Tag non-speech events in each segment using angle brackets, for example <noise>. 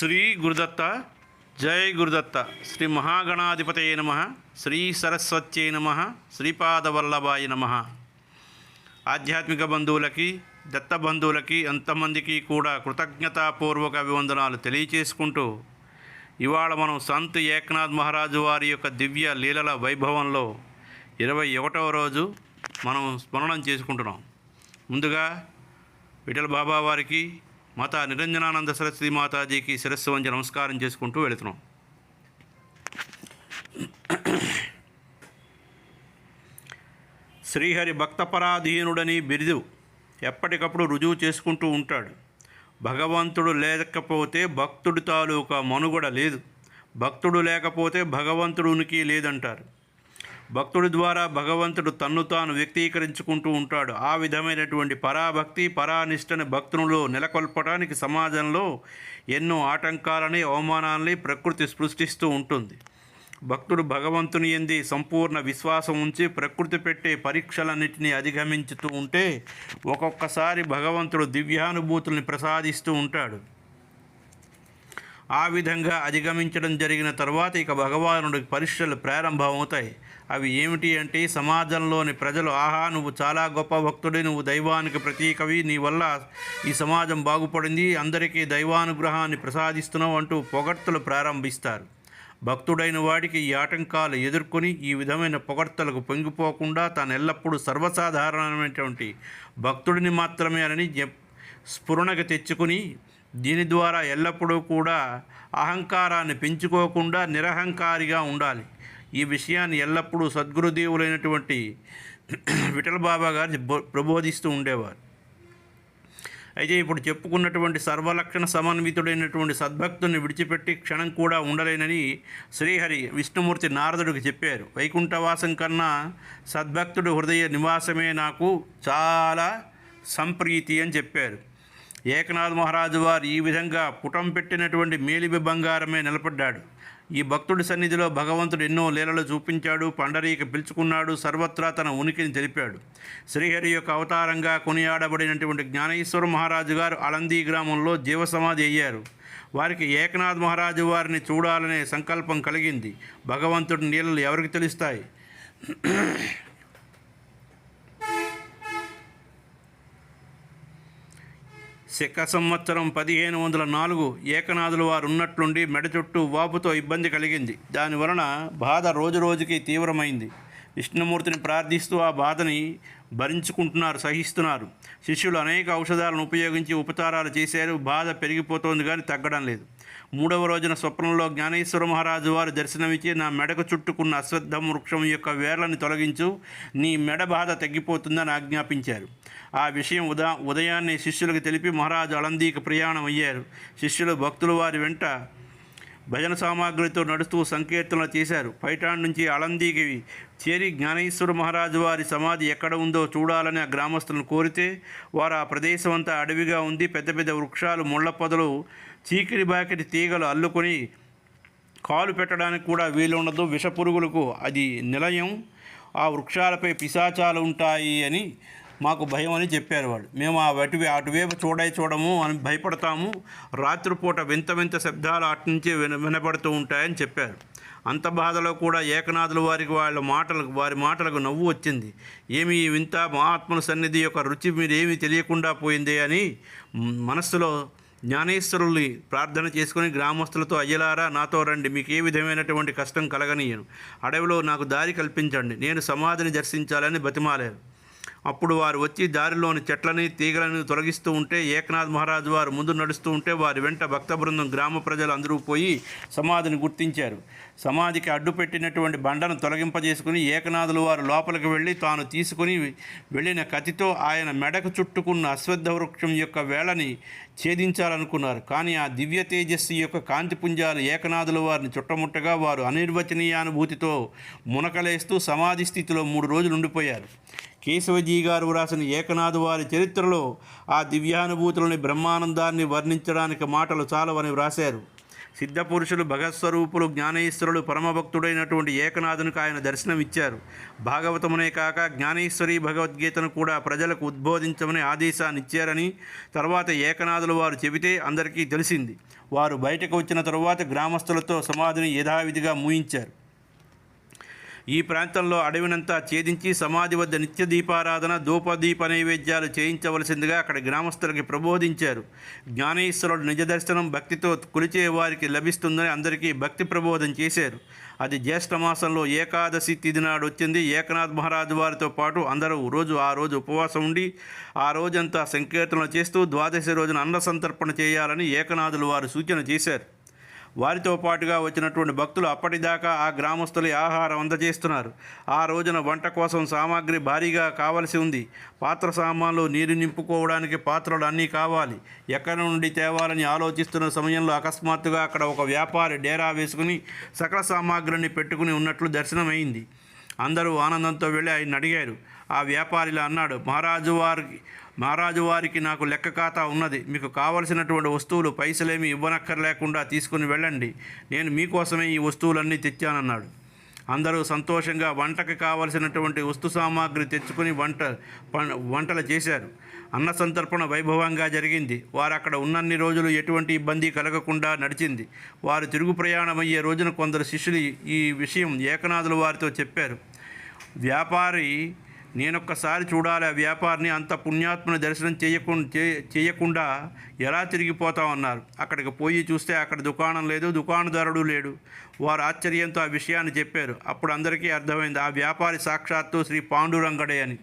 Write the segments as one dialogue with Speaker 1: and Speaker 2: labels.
Speaker 1: శ్రీ గురుదత్త జై గురుదత్త. శ్రీ మహాగణాధిపతయ నమ. శ్రీ సరస్వత్యై నమ. శ్రీపాదవల్లభాయ నమ. ఆధ్యాత్మిక బంధువులకి దత్త బంధువులకి అంతమందికి కూడా కృతజ్ఞతాపూర్వక అభివందనాలు తెలియచేసుకుంటూ ఇవాళ మనం సంత్ ఏకనాథ్ మహారాజు వారి యొక్క దివ్య లీలల వైభవంలో ఇరవై ఒకటవ రోజు మనం స్మరణం చేసుకుంటున్నాం. ముందుగా విఠల బాబా వారికి మాతా నిరంజనానంద సరస్వతి మాతాజీకి శిరస్సు వంచి నమస్కారం చేసుకుంటూ వెళుతున్నాం. శ్రీహరి భక్తపరాధీనుడని బిరుదు ఎప్పటికప్పుడు రుజువు చేసుకుంటూ ఉంటాడు. భగవంతుడు లేకపోతే భక్తుడి తాలూకా మనుగడ లేదు. భక్తుడు లేకపోతే భగవంతుడు ఉనికి లేదంటారు. భక్తుడి ద్వారా భగవంతుడు తన్ను తాను వ్యక్తీకరించుకుంటూ ఉంటాడు. ఆ విధమైనటువంటి పరాభక్తి పరానిష్టని భక్తునిలో నెలకొల్పడానికి సమాజంలో ఎన్నో ఆటంకాలని అవమానాలని ప్రకృతి సృష్టిస్తూ ఉంటుంది. భక్తుడు భగవంతుని ఎంది సంపూర్ణ విశ్వాసం ఉంచి ప్రకృతి పెట్టే పరీక్షలన్నింటినీ అధిగమించుతూ ఉంటే ఒక్కొక్కసారి భగవంతుడు దివ్యానుభూతుల్ని ప్రసాదిస్తూ ఉంటాడు. ఆ విధంగా అధిగమించడం జరిగిన తర్వాత ఇక భగవానుడికి పరీక్షలు ప్రారంభమవుతాయి. అవి ఏమిటి అంటే సమాజంలోని ప్రజలు ఆహా నువ్వు చాలా గొప్ప భక్తుడి నువ్వు దైవానికి ప్రతీకవి నీ వల్ల ఈ సమాజం బాగుపడింది అందరికీ దైవానుగ్రహాన్ని ప్రసాదిస్తున్నావు అంటూ పొగడ్తలు ప్రారంభిస్తారు. భక్తుడైన వాడికి ఈ ఆటంకాలు ఎదుర్కొని ఈ విధమైన పొగడ్తలకు పొంగిపోకుండా తాను ఎల్లప్పుడూ సర్వసాధారణమైనటువంటి భక్తుడిని మాత్రమే అని స్ఫురణకు తెచ్చుకుని దీని ద్వారా ఎల్లప్పుడూ కూడా అహంకారాన్ని పెంచుకోకుండా నిరహంకారిగా ఉండాలి. ఈ విషయాన్ని ఎల్లప్పుడూ సద్గురుదేవులైనటువంటి <clears throat> విఠల బాబా గారు ప్రబోధిస్తూ ఉండేవారు. అయితే ఇప్పుడు చెప్పుకున్నటువంటి సర్వలక్షణ సమన్వితుడైనటువంటి సద్భక్తుని విడిచిపెట్టి క్షణం కూడా ఉండలేనని శ్రీహరి విష్ణుమూర్తి నారదుడికి చెప్పారు. వైకుంఠవాసం కన్నా సద్భక్తుడి హృదయ నివాసమే నాకు చాలా సంప్రీతి అని చెప్పారు. ఏకనాథ్ మహారాజు వారు ఈ విధంగా పుటం పెట్టినటువంటి మేలిబి బంగారమే నిలబడ్డాడు. ఈ భక్తుడి సన్నిధిలో భగవంతుడు ఎన్నో లీలలు చూపించాడు పండరీకి పిలుచుకున్నాడు సర్వత్రా తన ఉనికిని తెలిపాడు. శ్రీహరి యొక్క అవతారంగా కొనియాడబడినటువంటి జ్ఞానేశ్వర మహారాజు గారు అలందీ గ్రామంలో జీవసమాధి అయ్యారు. వారికి ఏకనాథ్ మహారాజు వారిని చూడాలనే సంకల్పం కలిగింది. భగవంతుడి నీళ్ళు ఎవరికి తెలుస్తాయి? శక సంవత్సరం పదిహేను వందల నాలుగు ఏకనాథులు వారు ఉన్నట్లుండి మెడ చుట్టూ వాపుతో ఇబ్బంది కలిగింది. దాని వలన బాధ రోజు రోజుకి తీవ్రమైంది. విష్ణుమూర్తిని ప్రార్థిస్తూ ఆ బాధని భరించుకుంటున్నారు సహిస్తున్నారు. శిష్యులు అనేక ఔషధాలను ఉపయోగించి ఉపచారాలు చేశారు. బాధ పెరిగిపోతోంది కానీ తగ్గడం లేదు. మూడవ రోజున స్వప్నంలో జ్ఞానేశ్వర మహారాజు వారు దర్శనమిచ్చి నా మెడకు చుట్టుకున్న అశ్వత్థం వృక్షం యొక్క వేర్లను తొలగించు. నీ మెడ బాధ తగ్గిపోతుందని ఆజ్ఞాపించారు. ఆ విషయం ఉదా ఉదయాన్నే శిష్యులకు తెలిపి మహారాజు అలందీకి ప్రయాణం అయ్యారు శిష్యులు భక్తులు వారి వెంట భజన సామాగ్రితో నడుస్తూ సంకీర్తనలు చేశారు. పైటాన్ నుంచి అలందీకి చేరి జ్ఞానేశ్వర మహారాజు వారి సమాధి ఎక్కడ ఉందో చూడాలని ఆ గ్రామస్తులను కోరితే వారు ఆ ప్రదేశం అంతా అడవిగా ఉంది. పెద్ద పెద్ద వృక్షాలు ముళ్ళ పొదలు చీకిరి బాకిరి తీగలు అల్లుకొని కాలు పెట్టడానికి కూడా వీలుండదు విషపురుగులకు అది నిలయం. ఆ వృక్షాలపై పిశాచాలు ఉంటాయి అని మాకు భయం అని చెప్పారు వాళ్ళు. మేము ఆ అటువే అటువైపు చూడై చూడము అని భయపడతాము. రాత్రిపూట వింత వింత శబ్దాలు అటు నుంచి విన వినపడుతూ ఉంటాయని చెప్పారు. అంత బాధలో కూడా ఏకనాథులు వారికి వాళ్ళ మాటలకు వారి మాటలకు నవ్వు వచ్చింది. ఏమి వింత మహాత్ముల సన్నిధి యొక్క రుచి మీరేమీ తెలియకుండా పోయింది అని మనస్సులో జ్ఞానేశ్వరుల్ని ప్రార్థన చేసుకుని గ్రామస్తులతో అయ్యలారా నాతో రండి. మీకు ఏ విధమైనటువంటి కష్టం కలగనీయను. అడవిలో నాకు దారి కల్పించండి. నేను సమాధిని దర్శించాలని బతిమాలేను అప్పుడు వారు వచ్చి దారిలోని చెట్లని తీగలను తొలగిస్తూ ఉంటే ఏకనాథ్ మహారాజు వారు ముందు నడుస్తూ ఉంటే వారి వెంట భక్త బృందం గ్రామ ప్రజలు అందరూ పోయి సమాధిని గుర్తించారు. సమాధికి అడ్డుపెట్టినటువంటి బండను తొలగింపజేసుకుని ఏకనాథులు వారు లోపలికి వెళ్ళి తాను తీసుకుని వెళ్ళిన కత్తితో ఆయన మెడకు చుట్టుకున్న అశ్వద్ధ వృక్షం యొక్క వేళని ఛేదించాలనుకున్నారు. కానీ ఆ దివ్య తేజస్సు యొక్క కాంతిపుంజాలు ఏకనాథుల వారిని చుట్టముట్టగా వారు అనిర్వచనీయానుభూతితో మునకలేస్తూ సమాధి స్థితిలో మూడు రోజులు ఉండిపోయారు. కేశవజీ గారు వ్రాసిన ఏకనాథు వారి చరిత్రలో ఆ దివ్యానుభూతులని బ్రహ్మానందాన్ని వర్ణించడానికి మాటలు చాలవని వ్రాశారు. సిద్ధపురుషులు భగత్స్వరూపులు జ్ఞానేశ్వరులు పరమభక్తుడైనటువంటి ఏకనాథునికి ఆయన దర్శనమిచ్చారు. భాగవతమునే కాక జ్ఞానేశ్వరి భగవద్గీతను కూడా ప్రజలకు ఉద్బోధించమని ఆదేశాన్నిచ్చారని తర్వాత ఏకనాథులు వారు చెబితే అందరికీ తెలిసింది. వారు బయటకు వచ్చిన తరువాత గ్రామస్తులతో సమాధిని యథావిధిగా మూయించారు. ఈ ప్రాంతంలో అడవినంతా ఛేదించి సమాధి వద్ద నిత్య దీపారాధన ధూపదీప నైవేద్యాలు చేయించవలసిందిగా అక్కడ గ్రామస్తులకి ప్రబోధించారు. జ్ఞానేశ్వరుడు నిజ దర్శనం భక్తితో కొలిచే వారికి లభిస్తుందని అందరికీ భక్తి ప్రబోధం చేశారు. అది జ్యేష్ఠ మాసంలో ఏకాదశి తిథి నాడు వచ్చింది. ఏకనాథ్ మహారాజు వారితో పాటు అందరూ రోజు ఆ రోజు ఉపవాసం ఉండి ఆ రోజంతా సంకీర్తనలు చేస్తూ ద్వాదశి రోజున అన్న సంతర్పణ చేయాలని ఏకనాథులు వారు సూచన చేశారు. వారితో పాటుగా వచ్చినటువంటి భక్తులు అప్పటిదాకా ఆ గ్రామస్తులే ఆహారం అందజేస్తున్నారు. ఆ రోజున వంట కోసం సామాగ్రి భారీగా కావలసి ఉంది. పాత్ర సామాన్లు నీరు నింపుకోవడానికి పాత్రలు అన్నీ కావాలి. ఎక్కడి నుండి తేవాలని ఆలోచిస్తున్న సమయంలో అకస్మాత్తుగా అక్కడ ఒక వ్యాపారి డేరా వేసుకుని సకల సామాగ్రిని పెట్టుకుని ఉన్నట్లు దర్శనమైంది. అందరూ ఆనందంతో వెళ్ళి ఆయన అడిగారు. ఆ వ్యాపారిలా అన్నాడు మహారాజు వారికి మహారాజు వారికి నాకు లెక్క ఖాతా ఉన్నది. మీకు కావలసినటువంటి వస్తువులు పైసలేమి ఇవ్వనక్కర్లేకుండా తీసుకుని వెళ్ళండి. నేను మీకోసమే ఈ వస్తువులన్నీ తెచ్చానన్నాడు. అందరూ సంతోషంగా వంటకి కావలసినటువంటి వస్తు సామాగ్రి తెచ్చుకుని వంట వంటలు చేశారు. అన్న సంతర్పణ వైభవంగా జరిగింది. వారు అక్కడ ఉన్నన్ని రోజులు ఎటువంటి ఇబ్బంది కలగకుండా నడిచింది. వారు తిరుగు ప్రయాణం అయ్యే రోజున కొందరు శిష్యులు ఈ విషయం ఏకనాథుల వారితో చెప్పారు. వ్యాపారి నేనొక్కసారి చూడాలి ఆ వ్యాపారిని అంత పుణ్యాత్మని దర్శనం చేయకుండా చేయకుండా ఎలా తిరిగిపోతామన్నారు అక్కడికి పోయి చూస్తే అక్కడ దుకాణం లేదు దుకాణదారుడు లేడు. వారు ఆశ్చర్యంతో ఆ విషయాన్ని చెప్పారు. అప్పుడు అందరికీ అర్థమైంది ఆ వ్యాపారి సాక్షాత్తు శ్రీ పాండురంగడే అని.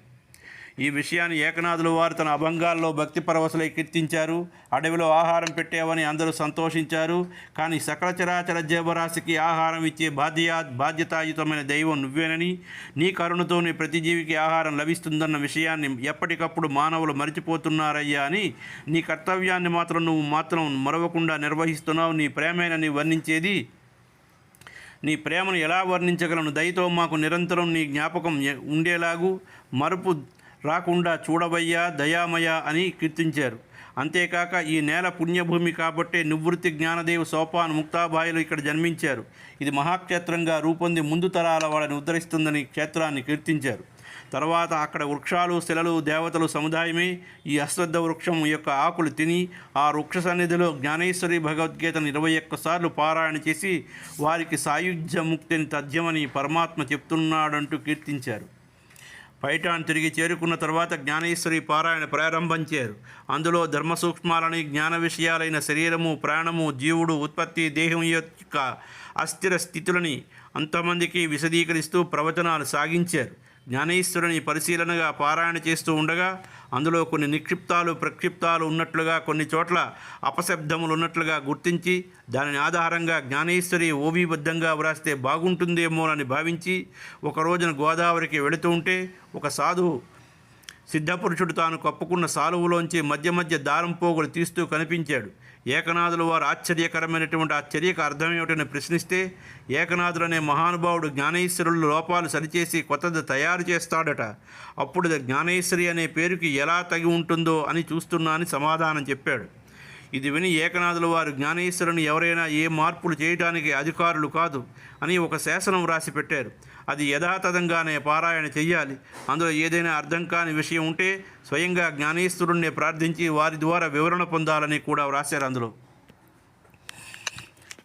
Speaker 1: ఈ విషయాన్ని ఏకనాథులు వారు తన అభంగాల్లో భక్తి పరవశలై కీర్తించారు. అడవిలో ఆహారం పెట్టావని అందరూ సంతోషించారు. కానీ సకల చరాచర జీవరాశికి ఆహారం ఇచ్చే బాధ్య బాధ్యతాయుతమైన దైవం నువ్వేనని నీ కరుణతోనే ప్రతి జీవికి ఆహారం లభిస్తుందన్న విషయాన్ని ఎప్పటికప్పుడు మానవులు మరిచిపోతున్నారయ్యా అని నీ కర్తవ్యాన్ని మాత్రం నువ్వు మాత్రం మరవకుండా నిర్వహిస్తున్నావు. నీ ప్రేమేనని వర్ణించేది. నీ ప్రేమను ఎలా వర్ణించగలను? దయతో మాకు నిరంతరం నీ జ్ఞాపకం ఉండేలాగు మరుపు రాకుండా చూడవయ్యా దయామయ అని కీర్తించారు. అంతేకాక ఈ నేల పుణ్యభూమి కాబట్టే నివృత్తి జ్ఞానదేవ్ సోపాన్ ముక్తాబాయిలు ఇక్కడ జన్మించారు. ఇది మహాక్షేత్రంగా రూపొంది ముందు తరాల వాళ్ళని ఉద్ధరిస్తుందని క్షేత్రాన్ని కీర్తించారు. తర్వాత అక్కడ వృక్షాలు శిలలు దేవతలు సముదాయమే ఈ అశ్రద్ధ వృక్షం యొక్క ఆకులు తిని ఆ వృక్ష సన్నిధిలో జ్ఞానేశ్వరి భగవద్గీతను ఇరవై ఒక్కసార్లు పారాయణ చేసి వారికి సాయుధ్య ముక్తిని తథ్యమని పరమాత్మ చెప్తున్నాడంటూ కీర్తించారు. పైటాన్ తిరిగి చేరుకున్న తర్వాత జ్ఞానేశ్వరి పారాయణ ప్రారంభించారు అందులో ధర్మ సూక్ష్మాలని జ్ఞాన విషయాలైన శరీరము ప్రాణము జీవుడు ఉత్పత్తి దేహం యొక్క అస్థిర స్థితులని అంతమందికి విశదీకరిస్తూ ప్రవచనాలు సాగించారు. జ్ఞానేశ్వరుని పరిశీలనగా పారాయణ చేస్తూ ఉండగా అందులో కొన్ని నిక్షిప్తాలు ప్రక్షిప్తాలు ఉన్నట్లుగా కొన్ని చోట్ల అపశబ్దములు ఉన్నట్లుగా గుర్తించి దానిని ఆధారంగా జ్ఞానేశ్వరి ఓబీబద్ధంగా వ్రాస్తే బాగుంటుందేమోనని భావించి ఒక రోజున గోదావరికి వెళుతూ ఉంటే ఒక సాధువు సిద్ధపురుషుడు తాను కప్పుకున్న సాలువులోంచి మధ్య మధ్య దారం పోగులు తీస్తూ కనిపించాడు. ఏకనాథులు వారు ఆశ్చర్యకరమైనటువంటి ఆ చర్యకు అర్థమేమిటని ప్రశ్నిస్తే ఏకనాథుడు అనే మహానుభావుడు జ్ఞానేశ్వరులు లోపాలు సరిచేసి కొత్తది తయారు చేస్తాడట. అప్పుడు జ్ఞానేశ్వరి అనే పేరుకి ఎలా తగి ఉంటుందో అని చూస్తున్నా అని సమాధానం చెప్పాడు. ఇది విని ఏకనాథుల వారు జ్ఞానేశ్వరుని ఎవరైనా ఏ మార్పులు చేయడానికి అధికారులు కాదు అని ఒక శాసనం రాసి పెట్టారు. అది యథాతథంగానే పారాయణ చెయ్యాలి. అందులో ఏదైనా అర్థం కాని విషయం ఉంటే స్వయంగా జ్ఞానేశ్వరుణ్ణి ప్రార్థించి వారి ద్వారా వివరణ పొందాలని కూడా వ్రాశారు అందులో.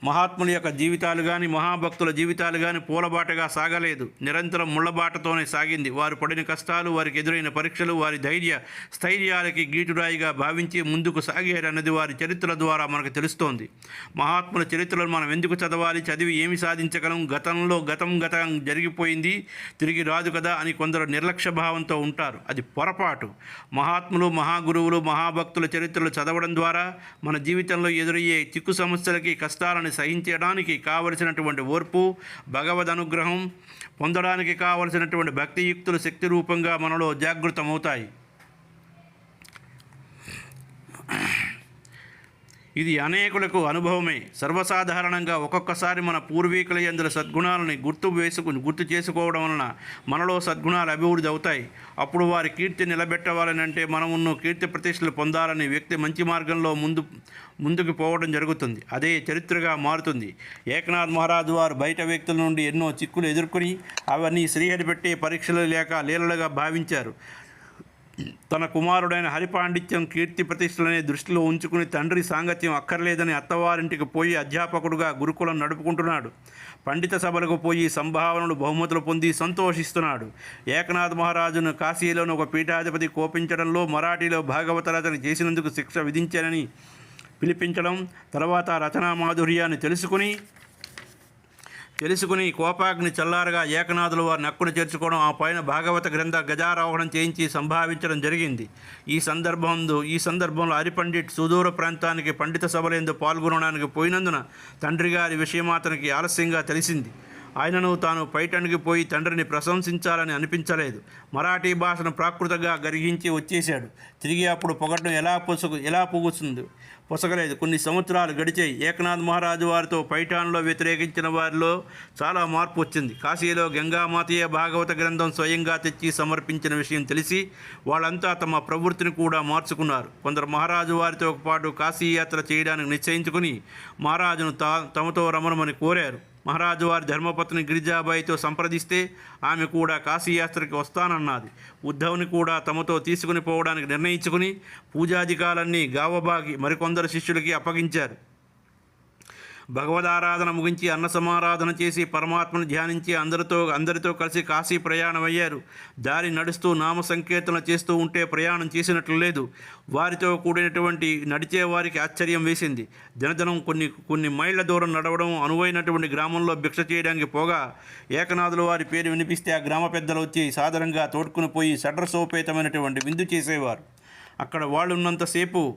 Speaker 1: మహాత్ముల యొక్క జీవితాలు కానీ మహాభక్తుల జీవితాలు కానీ పూలబాటగా సాగలేదు. నిరంతరం ముళ్ళబాటతోనే సాగింది. వారు పడిన కష్టాలు వారికి ఎదురైన పరీక్షలు వారి ధైర్య స్థైర్యాలకి గీటురాయిగా భావించి ముందుకు సాగారన్నది వారి చరిత్ర ద్వారా మనకు తెలుస్తోంది. మహాత్ముల చరిత్రలు మనం ఎందుకు చదవాలి? చదివి ఏమి సాధించగలం? గతంలో గతం గతం జరిగిపోయింది తిరిగి రాదు కదా అని కొందరు నిర్లక్ష్య భావంతో ఉంటారు. అది పొరపాటు. మహాత్ములు మహాగురువులు మహాభక్తుల చరిత్రలు చదవడం ద్వారా మన జీవితంలో ఎదురయ్యే చిక్కు సమస్యలకి కష్టాలను సహించడానికి కావలసినటువంటి ఓర్పు భగవద్ అనుగ్రహం పొందడానికి కావలసినటువంటి భక్తియుక్తులు శక్తి రూపంగా మనలో జాగృతమవుతాయి. ఇది అనేకులకు అనుభవమే. సర్వసాధారణంగా ఒక్కొక్కసారి మన పూర్వీకుల యందుల సద్గుణాలని గుర్తు వేసుకు గుర్తు చేసుకోవడం వలన మనలో సద్గుణాలు అభివృద్ధి అవుతాయి. అప్పుడు వారి కీర్తి నిలబెట్టవాలని అంటే మనమున్న కీర్తి ప్రతిష్టలు పొందాలని వ్యక్తి మంచి మార్గంలో ముందు ముందుకు పోవడం జరుగుతుంది. అదే చరిత్రగా మారుతుంది. ఏకనాథ్ మహారాజు వారు బయట వ్యక్తుల నుండి ఎన్నో చిక్కులు ఎదుర్కొని అవన్నీ శ్రీహరి పెట్టే పరీక్షలు లేక లీలలుగా భావించారు. తన కుమారుడైన హరిపాండిత్యం కీర్తి ప్రతిష్టలనే దృష్టిలో ఉంచుకుని తండ్రి సాంగత్యం అక్కర్లేదని అత్తవారింటికి పోయి అధ్యాపకుడుగా గురుకులం నడుపుకుంటున్నాడు. పండిత సభలకు పోయి సంభావనలు బహుమతులు పొంది సంతోషిస్తున్నాడు. ఏకనాథ్ మహారాజును కాశీలోని ఒక పీఠాధిపతి కోపించడంలో మరాఠీలో భాగవత రచన చేసినందుకు శిక్ష విధించానని పిలిపించడం తర్వాత రచనా మాధుర్యాన్ని తెలుసుకుని తెలుసుకుని కోపాగ్ని చల్లారగా ఏకనాథులు వారిని నక్కును చేర్చుకోవడం ఆ పైన భాగవత గ్రంథ గజారోహణం చేయించి సంభావించడం జరిగింది. ఈ సందర్భంలో ఈ సందర్భంలో హరిపండిట్ సుదూర ప్రాంతానికి పండిత సభలందు పాల్గొనడానికి పోయినందున తండ్రి గారి విషయం అతనికి ఆలస్యంగా తెలిసింది. ఆయనను తాను పైటనికి పోయి తండ్రిని ప్రశంసించాలని అనిపించలేదు. మరాఠీ భాషను ప్రాకృతంగా గర్హించి వచ్చేశాడు. తిరిగి అప్పుడు పొగట్టం ఎలా పొసగు ఎలా పొగుస్తుంది? పొసగలేదు. కొన్ని సంవత్సరాలు గడిచాయి ఏకనాథ్ మహారాజు వారితో పైఠాన్లో వ్యతిరేకించిన వారిలో చాలా మార్పు వచ్చింది. కాశీలో గంగామాతయ్య భాగవత గ్రంథం స్వయంగా తెచ్చి సమర్పించిన విషయం తెలిసి వాళ్ళంతా తమ ప్రవృత్తిని కూడా మార్చుకున్నారు. కొందరు మహారాజు వారితో పాటు కాశీ యాత్ర చేయడానికి నిశ్చయించుకుని మహారాజును తా తమతో రమణమని కోరారు. మహారాజు వారి ధర్మపత్ని గిరిజాబాయితో సంప్రదిస్తే ఆమె కూడా కాశీయాత్రకి వస్తానన్నది. ఉద్ధవ్ని కూడా తమతో తీసుకుని పోవడానికి నిర్ణయించుకుని పూజాధికాలన్నీ గావబాగి మరికొందరు శిష్యులకి అప్పగించారు. భగవదారాధన ముగించి అన్న సమారాధన చేసి పరమాత్మను ధ్యానించి అందరితో అందరితో కలిసి కాశీ ప్రయాణం అయ్యారు దారి నడుస్తూ నామ సంకీర్తన చేస్తూ ఉంటే ప్రయాణం చేసినట్లు లేదు. వారితో కూడినటువంటి నడిచే వారికి ఆశ్చర్యం వేసింది. దినదినం కొన్ని కొన్ని మైళ్ళ దూరం నడవడం అనువైనటువంటి గ్రామంలో భిక్ష చేయడానికి పోగా ఏకనాథుల వారి పేరు వినిపిస్తే ఆ గ్రామ పెద్దలు వచ్చి సాధారణంగా తోడుకుని పోయి సడ్రసోపేతమైనటువంటి విందు చేసేవారు. అక్కడ వాళ్ళు ఉన్నంతసేపు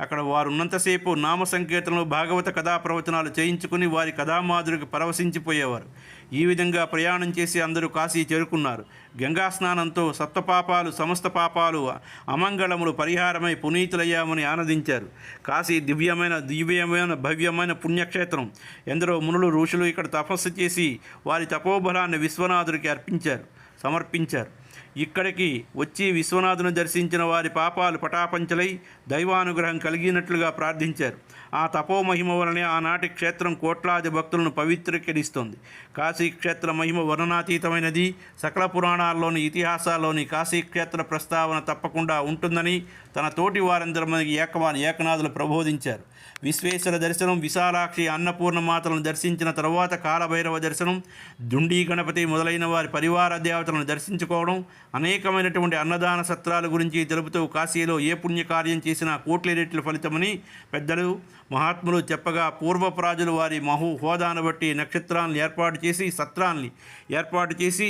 Speaker 1: అక్కడ వారు ఉన్నంతసేపు నామ సంకీర్తనలు భాగవత కథా ప్రవచనాలు చేయించుకుని వారి కథామాధురికి పరవశించిపోయేవారు. ఈ విధంగా ప్రయాణం చేసి అందరూ కాశీ చేరుకున్నారు. గంగా స్నానంతో సప్తపాపాలు సమస్త పాపాలు అమంగళములు పరిహారమై పునీతులయ్యామని ఆనందించారు. కాశీ దివ్యమైన దివ్యమైన భవ్యమైన పుణ్యక్షేత్రం. ఎందరో మునులు ఋషులు ఇక్కడ తపస్సు చేసి వారి తపోబలాన్ని విశ్వనాథుడికి అర్పించారు సమర్పించారు. ఇక్కడికి వచ్చి విశ్వనాథును దర్శించిన వారి పాపాలు పటాపంచలై దైవానుగ్రహం కలిగినట్లుగా ప్రార్థించారు. ఆ తపోమహిమ వలనే ఆనాటి క్షేత్రం కోట్లాది భక్తులను పవిత్రీకరిస్తుంది. కాశీ క్షేత్ర మహిమ వర్ణనాతీతమైనది. సకల పురాణాల్లోని ఇతిహాసాల్లోని కాశీ క్షేత్ర ప్రస్తావన తప్పకుండా ఉంటుందని తన తోటి వారందరి మందికి ఏకమాన ఏకనాథులు ప్రబోధించారు. విశ్వేశ్వర దర్శనం విశాలాక్షి అన్నపూర్ణ మాతలను దర్శించిన తరువాత కాలభైరవ దర్శనం దుండీ గణపతి మొదలైన వారి పరివార దేవతలను దర్శించుకోవడం అనేకమైనటువంటి అన్నదాన సత్రాల గురించి తెలుపుతూ కాశీలో ఏ పుణ్యకార్యం చేసినా కోట్ల రెట్ల ఫలితమని పెద్దలు మహాత్ములు చెప్పగా పూర్వప్రాజులు వారి మహు హోదాను బట్టి నక్షత్రాలను ఏర్పాటు చేసి సత్రాల్ని ఏర్పాటు చేసి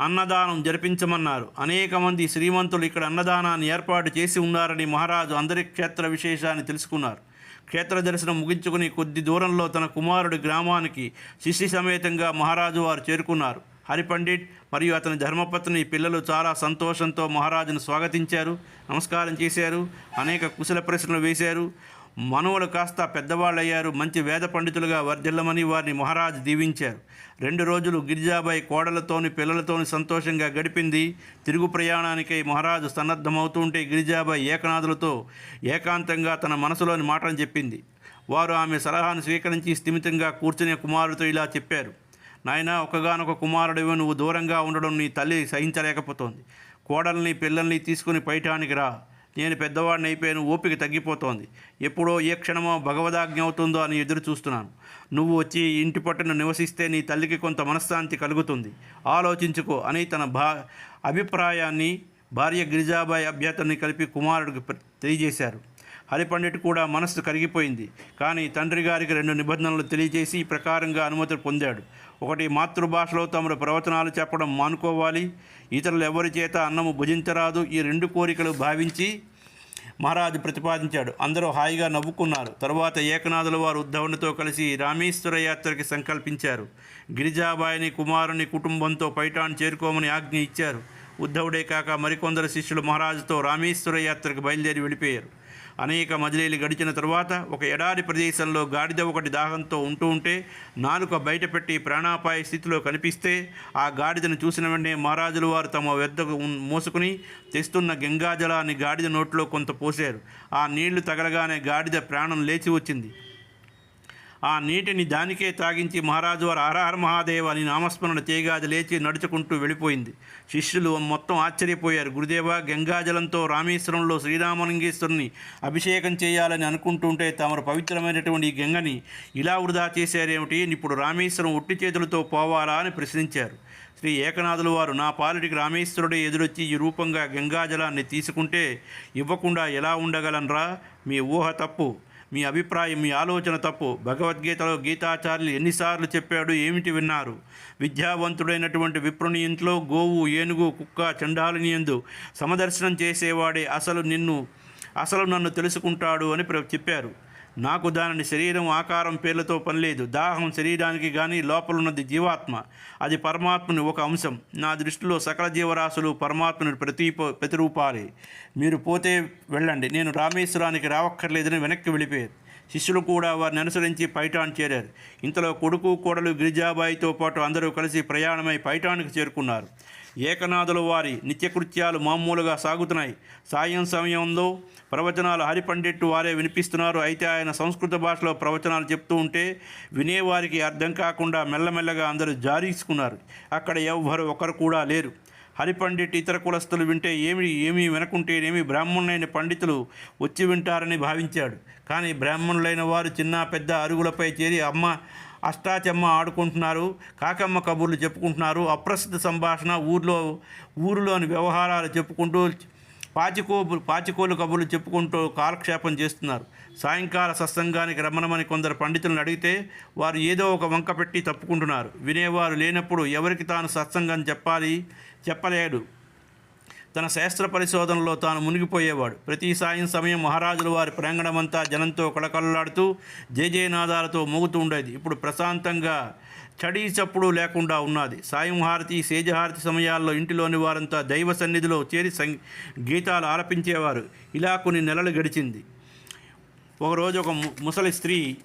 Speaker 1: అన్నదానం జరిపించమన్నారు. అనేక మంది శ్రీమంతులు ఇక్కడ అన్నదానాన్ని ఏర్పాటు చేసి ఉన్నారని మహారాజు అందరి క్షేత్ర విశేషాన్ని తెలుసుకున్నారు. క్షేత్ర దర్శనం ముగించుకుని కొద్ది దూరంలో తన కుమారుడి గ్రామానికి శిష్య సమేతంగా మహారాజు వారు చేరుకున్నారు. హరిపండిట్ మరియు అతని ధర్మపత్ని పిల్లలు చాలా సంతోషంతో మహారాజును స్వాగతించారు. నమస్కారం చేశారు. అనేక కుశల ప్రశ్నలు వేశారు. మనవులు కాస్త పెద్దవాళ్ళయ్యారు మంచి వేద పండితులుగా వర్ధిల్లమని వారిని మహారాజు దీవించారు. రెండు రోజులు గిరిజాబాయి కోడలతోని పిల్లలతోని సంతోషంగా గడిపింది. తిరుగు ప్రయాణానికై మహారాజు సన్నద్ధమవుతుంటే గిరిజాబాయి ఏకనాథులతో ఏకాంతంగా తన మనసులోని మాటను చెప్పింది. వారు ఆమె సలహాను స్వీకరించి స్థిమితంగా కూర్చునే కుమారుడితో ఇలా చెప్పారు. నాయనా ఒకగానొక కుమారుడివి నువ్వు దూరంగా ఉండడం నీ తల్లి సహించలేకపోతోంది. కోడల్ని పిల్లల్ని తీసుకుని పైటానికి రా. నేను పెద్దవాడిని అయిపోయాను ఓపిక తగ్గిపోతోంది. ఎప్పుడో ఏ క్షణమో భగవదాజ్ఞ అవుతుందో అని ఎదురు చూస్తున్నాను. నువ్వు వచ్చి ఇంటి పట్టున నివసిస్తే నీ తల్లికి కొంత మనశ్శాంతి కలుగుతుంది. ఆలోచించుకో అని తన భా అభిప్రాయాన్ని భార్య గిరిజాబాయి అభ్యర్థుని కలిపి కుమారుడికి తెలియజేశారు. హరిపండిట్ కూడా మనస్సు కరిగిపోయింది. కానీ తండ్రి గారికి రెండు నిబంధనలు తెలియజేసి ఈ ప్రకారంగా అనుమతులు పొందాడు. ఒకటి మాతృభాషలో తమరు ప్రవచనాలు చెప్పడం మానుకోవాలి. ఇతరులు ఎవరి చేత అన్నము భుజించరాదు. ఈ రెండు కోరికలు భావించి మహారాజు ప్రతిపాదించాడు. అందరూ హాయిగా నవ్వుకున్నారు. తరువాత ఏకనాథుల వారు ఉద్ధవునితో కలిసి రామేశ్వర యాత్రకి సంకల్పించారు. గిరిజాబాయిని కుమారుని కుటుంబంతో పైటాన్ చేరుకోమని ఆజ్ఞ ఇచ్చారు. ఉద్ధవుడే కాక మరికొందరు శిష్యులు మహారాజుతో రామేశ్వర యాత్రకు బయలుదేరి వెళ్ళిపోయారు. అనేక మజిలీలు గడిచిన తరువాత ఒక ఎడారి ప్రదేశంలో గాడిద ఒకటి దాహంతో ఉంటూ ఉంటే నాలుక బయటపెట్టి ప్రాణాపాయ స్థితిలో కనిపిస్తే ఆ గాడిదను చూసిన వెంటనే మహారాజుల వారు తమ వద్దకు మోసుకుని తెస్తున్న గంగాజలాన్ని గాడిద నోట్లో కొంత పోశారు. ఆ నీళ్ళు తగలగానే గాడిద ప్రాణం లేచి వచ్చింది. ఆ నీటిని దానికే తాగించి మహారాజు వారు హరహర మహాదేవ్ అని నామస్మరణ చేయగాది లేచి నడుచుకుంటూ వెళ్ళిపోయింది. శిష్యులు మొత్తం ఆశ్చర్యపోయారు. గురుదేవ గంగాజలంతో రామేశ్వరంలో శ్రీరామలింగేశ్వరుని అభిషేకం చేయాలని అనుకుంటుంటే తమరు పవిత్రమైనటువంటి ఈ గంగని ఇలా వృధా చేశారేమిటి? ఇప్పుడు రామేశ్వరం ఒట్టి చేతులతో పోవాలా అని ప్రశ్నించారు. శ్రీ ఏకనాథుల వారు నా పాలిటికి రామేశ్వరుడే ఎదురొచ్చి ఈ రూపంగా గంగాజలాన్ని తీసుకుంటే ఇవ్వకుండా ఎలా ఉండగలనరా? మీ ఊహ తప్పు. మీ అభిప్రాయం మీ ఆలోచన తప్పు. భగవద్గీతలో గీతాచార్యులు ఎన్నిసార్లు చెప్పాడు ఏమిటి విన్నారు? విద్యావంతుడైనటువంటి విప్రుని ఇంట్లో గోవు ఏనుగు కుక్క చండాలిని ఎందు సమదర్శనం చేసేవాడే అసలు నిన్ను అసలు నన్ను తెలుసుకుంటాడు అని చెప్పారు. నాకు దానిని శరీరం ఆకారం పేర్లతో పనిలేదు దాహం శరీరానికి కానీ లోపలున్నది జీవాత్మ. అది పరమాత్మని ఒక అంశం. నా దృష్టిలో సకల జీవరాశులు పరమాత్మని ప్రతి ప్రతిరూపాలి. మీరు పోతే వెళ్ళండి. నేను రామేశ్వరానికి రావక్కర్లేదని వెనక్కి వెళ్ళిపోయారు. శిష్యులు కూడా వారిని అనుసరించి పైఠాన్ చేరారు. ఇంతలో కొడుకు కోడలు గిరిజాబాయితో పాటు అందరూ కలిసి ప్రయాణమై పైఠానికి చేరుకున్నారు. ఏకనాథుల వారి నిత్యకృత్యాలు మామూలుగా సాగుతున్నాయి. సాయం సమయంలో ప్రవచనాలు హరిపండిట్టు వారే వినిపిస్తున్నారు. అయితే ఆయన సంస్కృత భాషలో ప్రవచనాలు చెప్తూ ఉంటే వినేవారికి అర్థం కాకుండా మెల్లమెల్లగా అందరూ జారీసుకున్నారు అక్కడ ఎవ్వరు ఒకరు కూడా లేరు. హరిపండిట్ ఇతర కులస్తులు వింటే ఏమి ఏమీ వినకుంటేనేమి బ్రాహ్మణులైన పండితులు వచ్చి వింటారని భావించాడు. కానీ బ్రాహ్మణులైన వారు చిన్న పెద్ద అరుగులపై చేరి అమ్మ అష్టాచెమ్మ ఆడుకుంటున్నారు కాకమ్మ కబుర్లు చెప్పుకుంటున్నారు అప్రసిద్ధ సంభాషణ ఊర్లో ఊరిలోని వ్యవహారాలు చెప్పుకుంటూ పాచికోబులు పాచికోలు కబుర్లు చెప్పుకుంటూ కాలక్షేపం చేస్తున్నారు. సాయంకాల సత్సంగానికి రమ్మనమని కొందరు పండితులను అడిగితే వారు ఏదో ఒక వంక పెట్టి తప్పుకుంటున్నారు. వినేవారు లేనప్పుడు ఎవరికి తాను సత్సంగం చెప్పాలి? చెప్పలేడు. తన శాస్త్ర పరిశోధనలో తాను మునిగిపోయేవాడు. ప్రతి సాయం సమయం మహారాజుల వారి ప్రాంగణమంతా జనంతో కళకళలాడుతూ జయజయనాదాలతో మోగుతూ ఉండేది. ఇప్పుడు ప్రశాంతంగా చడీ చప్పుడు లేకుండా ఉన్నది. సాయం హారతి సేజహారతి సమయాల్లో ఇంటిలోని వారంతా దైవ సన్నిధిలో చేరి సం గీతాలు ఆలపించేవారు. ఇలా కొన్ని నెలలు గడిచింది. ఒకరోజు ఒక ము- ముసలి స్త్రీ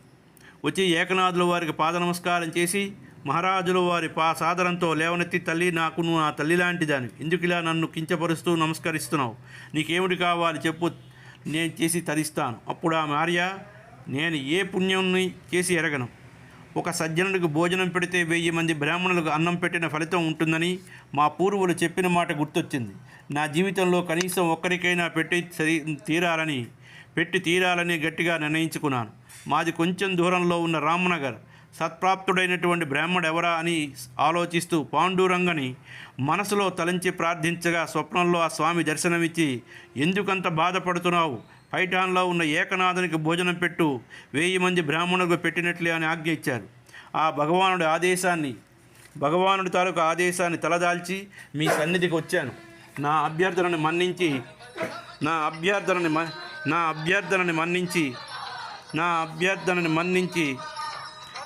Speaker 1: వచ్చి ఏకనాథుల వారికి పాద నమస్కారం చేసి మహారాజుల వారి పా సాదరంతో లేవనెత్తి తల్లి నాకు నువ్వు నా తల్లి లాంటిదాన్ని ఎందుకు ఇలా నన్ను కించపరుస్తూ నమస్కరిస్తున్నావు? నీకేమిటి కావాలి చెప్పు నేను చేసి తరిస్తాను. అప్పుడు ఆ మార్య నేను ఏ పుణ్యంని చేసి ఎరగను? ఒక సజ్జనుడికి భోజనం పెడితే వెయ్యి మంది బ్రాహ్మణులకు అన్నం పెట్టిన ఫలితం ఉంటుందని మా పూర్వులు చెప్పిన మాట గుర్తొచ్చింది. నా జీవితంలో కనీసం ఒక్కరికైనా పెట్టి తీరాలని పెట్టి తీరాలని గట్టిగా నిర్ణయించుకున్నాను. మాది కొంచెం దూరంలో ఉన్న రామనగర్. సత్ప్రాప్తుడైనటువంటి బ్రాహ్మడు ఎవరా అని ఆలోచిస్తూ పాండురంగని మనసులో తలంచి ప్రార్థించగా స్వప్నంలో ఆ స్వామి దర్శనమిచ్చి ఎందుకంత బాధపడుతున్నావు? పైఠాన్లో ఉన్న ఏకనాథునికి భోజనం పెట్టు వెయ్యి మంది బ్రాహ్మణులకు పెట్టినట్లే అని ఆజ్ఞ ఇచ్చారు. ఆ భగవానుడి ఆదేశాన్ని భగవానుడి తాలూకు ఆదేశాన్ని తలదాల్చి మీ సన్నిధికి వచ్చాను. నా అభ్యర్థనని మన్నించి నా అభ్యర్థనని మ నా అభ్యర్థనని మన్నించి నా అభ్యర్థనని మన్నించి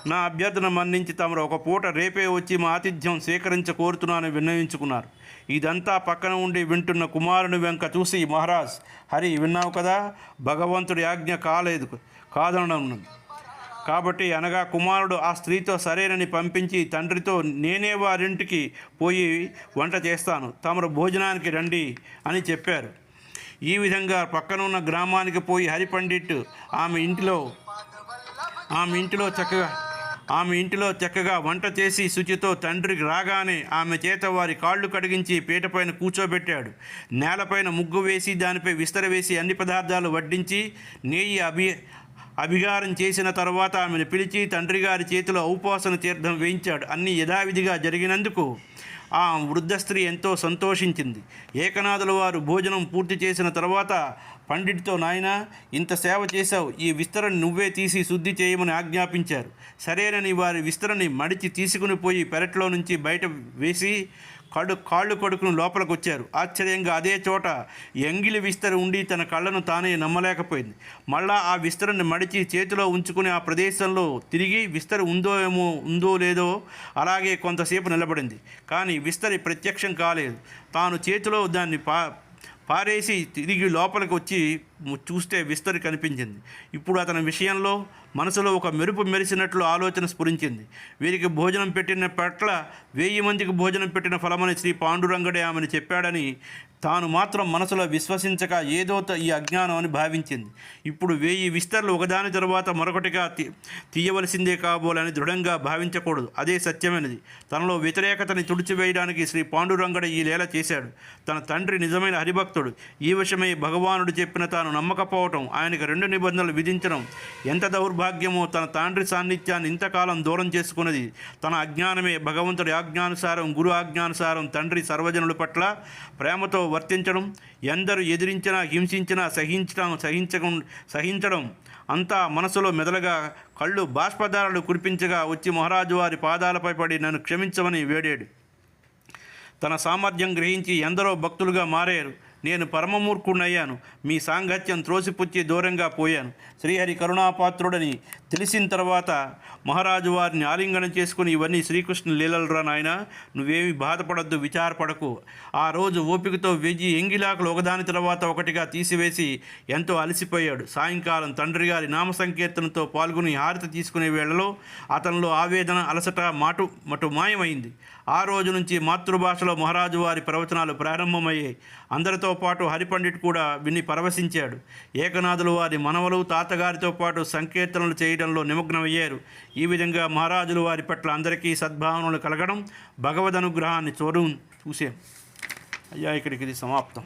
Speaker 1: నా అభ్యర్థన మన్నించి తమరు ఒక పూట రేపే వచ్చి మా ఆతిథ్యం స్వీకరించ కోరుతున్నానని విన్నవించుకున్నారు. ఇదంతా పక్కన ఉండి వింటున్న కుమారుని వెంక చూసి మహారాజ్ హరి విన్నావు కదా? భగవంతుడి ఆజ్ఞ కాలేదు కాదనున్నది కాబట్టి అనగా కుమారుడు ఆ స్త్రీతో సరేనని పంపించి తండ్రితో నేనే వారింటికి పోయి వంట చేస్తాను తమరు భోజనానికి రండి అని చెప్పారు. ఈ విధంగా పక్కనున్న గ్రామానికి పోయి హరిపండిట్ ఆమె ఇంటిలో ఆమె ఇంటిలో చక్కగా ఆమె ఇంటిలో చక్కగా వంట చేసి శుచితో తండ్రికి రాగానే ఆమె చేత వారి కాళ్ళు కడిగించి పీటపైన కూర్చోబెట్టాడు. నేలపైన ముగ్గు వేసి దానిపై విస్తరవేసి అన్ని పదార్థాలు వడ్డించి నెయ్యి అభి అభిగారం చేసిన తర్వాత ఆమెను పిలిచి తండ్రి గారి చేతిలో ఔపాసన తీర్థం వేయించాడు. అన్ని యథావిధిగా జరిగినందుకు ఆ వృద్ధ స్త్రీ ఎంతో సంతోషించింది. ఏకనాథుల వారు భోజనం పూర్తి చేసిన తర్వాత పండిట్తో నాయన ఇంత సేవ చేశావు. ఈ విస్తరణ నువ్వే తీసి శుద్ధి చేయమని ఆజ్ఞాపించారు. సరేనని వారి విస్తరణని మడిచి తీసుకుని పోయి పెరట్లో నుంచి బయట వేసి కడు కాళ్ళు కొడుకును లోపలికి వచ్చారు ఆశ్చర్యంగా అదే చోట ఎంగిలి విస్తరి ఉండి తన కళ్ళను తానే నమ్మలేకపోయింది. మళ్ళా ఆ విస్తరిని మడిచి చేతిలో ఉంచుకుని ఆ ప్రదేశంలో తిరిగి విస్తరి ఉందో ఏమో ఉందో లేదో అలాగే కొంతసేపు నిలబడింది. కానీ విస్తరి ప్రత్యక్షం కాలేదు. తాను చేతిలో దాన్ని పా పారేసి తిరిగి లోపలికి వచ్చి చూస్తే విస్తరి కనిపించింది. ఇప్పుడు అతని విషయంలో మనసులో ఒక మెరుపు మెరిసినట్లు ఆలోచన స్ఫురించింది. వీరికి భోజనం పెట్టిన పట్ల వెయ్యి మందికి భోజనం పెట్టిన ఫలమని శ్రీ పాండురంగడే ఆమెను చెప్పాడని తాను మాత్రం మనసులో విశ్వసించక ఏదో ఈ అజ్ఞానం అని భావించింది. ఇప్పుడు వెయ్యి విస్తర్లు ఒకదాని తరువాత మరొకటిగా తీయవలసిందే కాబోలని దృఢంగా భావించకూడదు. అదే సత్యమైనది. తనలో వ్యతిరేకతని తుడిచివేయడానికి శ్రీ పాండురంగడ ఈ లీల చేశాడు. తన తండ్రి నిజమైన హరిభక్తుడు. ఈ విషయమై భగవానుడు చెప్పిన తాను నమ్మకపోవటం ఆయనకు రెండు నిబంధనలు విధించడం ఎంత దౌర్భాగ్యమో తన తండ్రి సాన్నిధ్యాన్ని ఇంతకాలం దూరం చేసుకున్నది. తన అజ్ఞానమే భగవంతుడి ఆజ్ఞానుసారం గురు ఆజ్ఞానుసారం తండ్రి సర్వజనుల పట్ల ప్రేమతో వర్తించడం ఎందరు ఎదిరించినా హింసించినా సహించడం సహించడం సహించడం అంతా మనసులో మెదలగా కళ్ళు బాష్పధారలు కురిపించగా వచ్చి మహారాజు వారి పాదాలపై పడి నన్ను క్షమించమని వేడాడు. తన సామర్థ్యం గ్రహించి ఎందరో భక్తులుగా మారారు. నేను పరమమూర్ఖుడయ్యాను మీ సాంగత్యం త్రోసిపుచ్చి దూరంగా పోయాను. శ్రీహరి కరుణాపాత్రుడని తెలిసిన తర్వాత మహారాజు వారిని ఆలింగనం చేసుకుని ఇవన్నీ శ్రీకృష్ణ లీలలరా నాయన. నువ్వేమి బాధపడద్దు విచారపడకు. ఆ రోజు ఓపికతో వెయ్యి ఎంగిలాకులు ఒకదాని తర్వాత ఒకటిగా తీసివేసి ఎంతో అలసిపోయాడు. సాయంకాలం తండ్రి గారి నామ సంకీర్తనతో పాల్గొని హారతి తీసుకునే వేళలో అతనిలో ఆవేదన అలసట మాటు మటు మాయమైంది ఆ రోజు నుంచి మాతృభాషలో మహారాజు వారి ప్రవచనాలు ప్రారంభమయ్యాయి. అందరితో పాటు హరిపండిట్ కూడా విని పరవశించాడు. ఏకనాథులు వారి మనవలు తాతగారితో పాటు సంకీర్తనలు చేయడంలో నిమగ్నమయ్యారు. ఈ విధంగా మహారాజులు వారి పట్ల అందరికీ సద్భావనలు కలగడం భగవద్ అనుగ్రహాన్ని చూడు చూసాం అయ్యా ఇక్కడికి ఇది సమాప్తం.